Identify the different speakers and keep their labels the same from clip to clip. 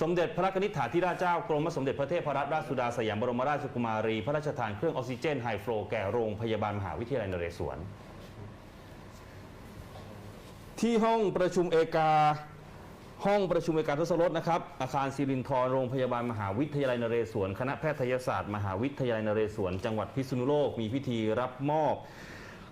Speaker 1: สมเด็จพระนิษฐาธิราชเจ้ากรมสมเด็จพระเทพรัตนราชสุดาสยามบรมราชกุมารี พระราชทานเครื่องออกซิเจนไฮโฟลแก่โรงพยาบาลมหาวิทยาลัยนเรศวร ที่ห้องประชุมเอกาห้องประชุมเอกาทศรสนะครับ อาคารศิรินทรโรงพยาบาลมหาวิทยาลัยนเรศวร คณะแพทยศาสตร์ มหาวิทยาลัยนเรศวร จังหวัดพิษณุโลกมีพิธีรับมอบ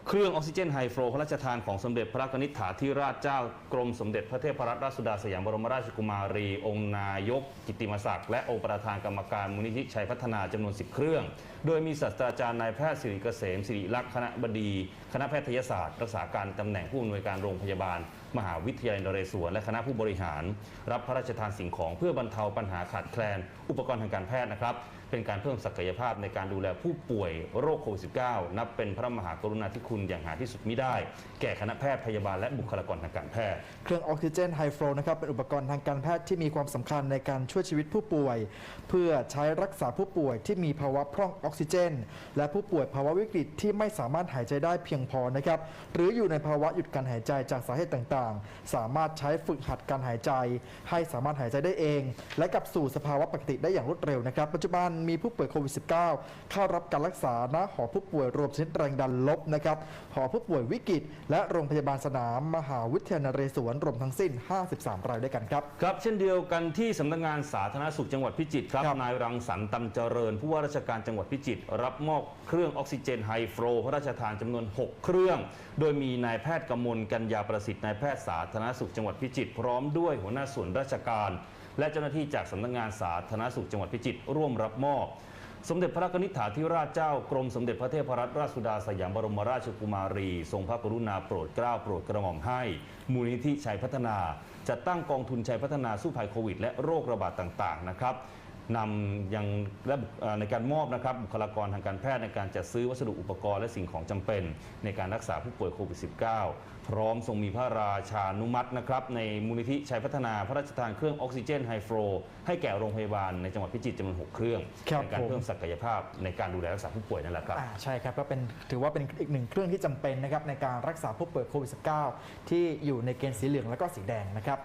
Speaker 1: เครื่องออกซิเจนไฮโฟลพระราชทานของสมเด็จพระกนิษฐาธิราชเจ้ากรมสมเด็จพระเทพรัตนราชสุดาสยามบรมราชกุมารี องค์นายก กิติมศักดิ์และองค์ประธานกรรมการมูลนิธิชัยพัฒนาจำนวน 10 เครื่อง โดยมีศาสตราจารย์นายแพทย์สิริเกษมสิริลักษณ์คณะบดี คณะแพทยศาสตร์ รักษาการตำแหน่งผู้อำนวยการโรงพยาบาล มหาวิทยาลัยนเรศวรและคณะผู้บริหาร รับพระราชทานสิ่งของเพื่อบรรเทาปัญหาขาดแคลน อุปกรณ์ทางการแพทย์นะครับ เป็นการเพิ่มศักยภาพในการดูแลผู้ป่วยโรคโควิด -19 นับเป็นพระมหากรุณาธิคุณอย่างหาที่สุดมิได้ แก่คณะแพทย์พยาบาลและบุคลากรทางการแพทย์
Speaker 2: เครื่องออกซิเจนไฮโฟลนะครับเป็นอุปกรณ์ทางการแพทย์ที่มีความสำคัญในการช่วยชีวิตผู้ป่วย เพื่อใช้รักษาผู้ป่วยที่มีภาวะพร่องออกซิเจน และผู้ป่วยภาวะวิกฤตที่ไม่สามารถหายใจได้เพียงพอนะครับหรืออยู่ในภาวะหยุดการหายใจจากสาเหตุต่างๆ สามารถใช้ฝึกหัดการหายใจ ให้สามารถหายใจได้เอง และกลับสู่สภาวะปกติได้อย่างรวดเร็วนะครับ ปัจจุบันมีผู้ป่วยโควิด -19 เข้ารับการรักษาณหอผู้ป่วยรวมชนิดแรงดันลบนะครับหอผู้ป่วยวิกฤต และโรงพยาบาลสนาม มหาวิทยาลัยนเรศวรรวมทั้งสิ้น 53 รายด้วยกันครับ
Speaker 1: ครับเช่นเดียวกันที่สำนักงานสาธารณสุขจังหวัดพิจิตรครับ
Speaker 2: ครับ
Speaker 1: นายรังสรรค์ตำเจริญ ผู้ว่าราชการจังหวัดพิจิตรรับมอบเครื่องออกซิเจนไฮโฟลพระราชทานจำนวน 6 เครื่อง โดยมีนายแพทย์กมลกัญญาประสิทธิ์นายแพทย์สาธารณสุขจังหวัดพิจิตรพร้อมด้วยหัวหน้าส่วนราชการ และเจ้าหน้าที่จากสำนักงานสาธารณสุขจังหวัดพิจิตรร่วมรับมอบสมเด็จพระกนิษฐาธิราชเจ้ากรมสมเด็จพระเทพรัตนราชสุดาสยามบรมราชกุมารี ทรงพระกรุณาโปรดเกล้าโปรดกระหม่อมให้ มูลนิธิชัยพัฒนาจัดตั้งกองทุนชัยพัฒนาสู้ภัยโควิด และโรคระบาดต่างๆนะครับ นำยังและบุคเอ่อในการมอบนะครับบุคลากรทางการแพทย์ในการจัดซื้อวัสดุอุปกรณ์และสิ่งของจำเป็น ในการรักษาผู้ป่วยโควิด -19 พร้อมทรงมีพระราชานุมัตินะครับในมูลนิธิชัยพัฒนาพระราชทานเครื่องออกซิเจนไฮโฟลให้แก่โรงพยาบาลในจังหวัดพิจิตรจำนวน 6 เครื่อง
Speaker 2: ครับ
Speaker 1: ในการ
Speaker 2: ผม
Speaker 1: เพิ่มศักยภาพในการดูแลรักษาผู้ป่วยนั่นแหละครับ
Speaker 2: อ่าใช่ครับก็เป็นถือว่าเป็นอีกหนึ่งเครื่องที่จำเป็นนะครับในการรักษาผู้ป่วยโควิด -19 ที่อยู่ในเกณฑ์สีเหลืองและก็สีแดงนะครับ